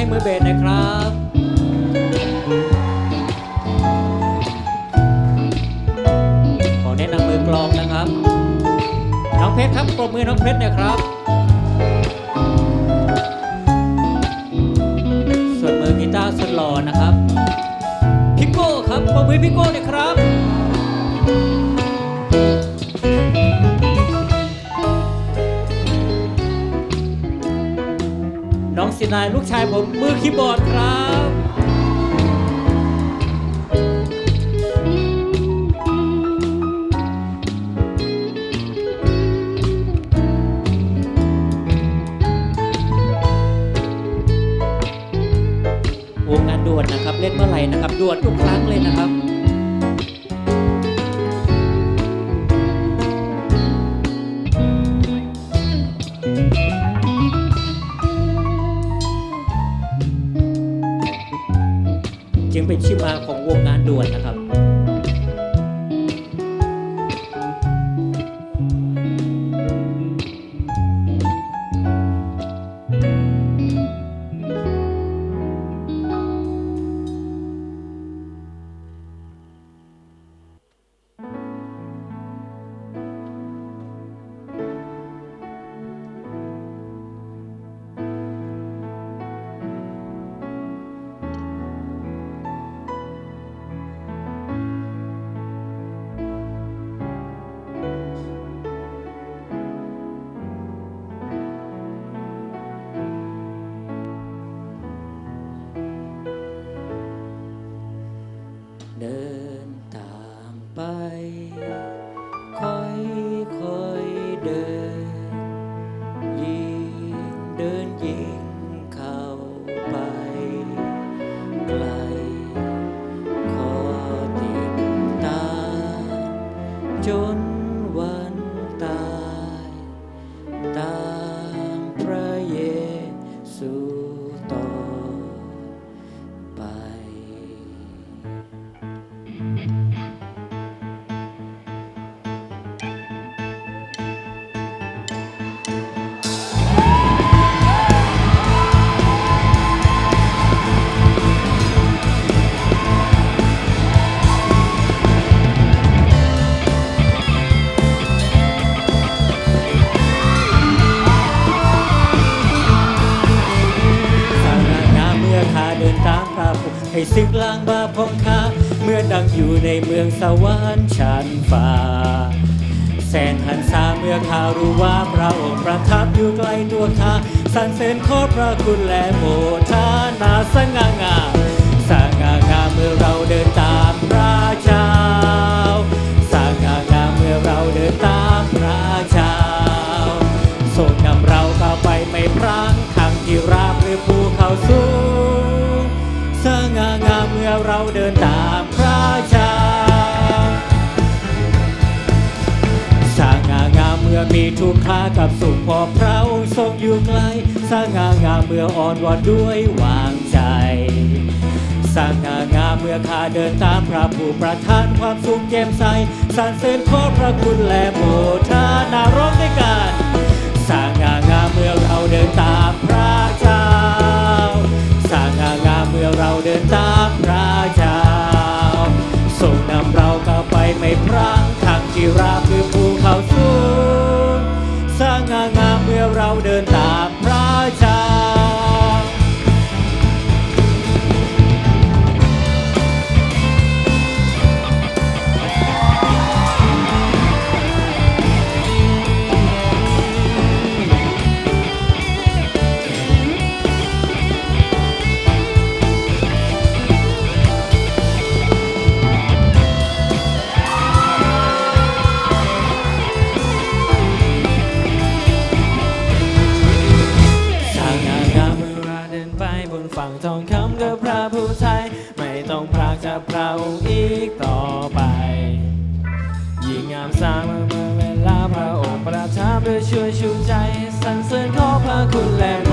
ให้มือเบสน่อยครับขอแนะนำมือกลองนะครับ น้องเพชรครับปรบมือน้องเพชรน่อยครับ ส่วนมือกีตาร์สุดหล่อนะครับ พิโก้ครับปรบมือพิโก้น่ยครับ นายลูกชายผมมือคีย์บอร์ดครับวงงานด่วนนะครับ เล่นเมื่อไหร่นะครับด่วนทุกครั้งเลยนะครับ เป็นชื่อมาของวงงานด่วนนะครับ มาพบข้าเมื่อดังอยู่ในเมืองสวรรค์ชั้นฟ้า แสนหันซาเมื่อข้ารู้ว่าพระองค์ประทับอยู่ใกล้ตัวข้าสรรเสริญขอพระคุณและโมทนาสง่างาม เมื่อเราเดินตามพระเจ้าสง่างามเมื่อมีทุกข์ค่ากับสุขพอพระองค์ทรงอยู่ไกลสง่างามเมื่ออ่อนวอนด้วยวางใจสง่างามเมื่อข้าเดินตามพระผู้ประทานความสุขแจ่มใสสรรเสริญขอพระคุณและโมทนาร้องด้วยกัน ฝั่งทองคำกับพระผู้ไทย ไม่ต้องพรากจากพระองค์อีกต่อไป ยิ่งงามสร้างเมื่อเมื่อเวลาพระองค์ประทับด้วยช่วยชูใจสรรเสริญขอพระคุณและ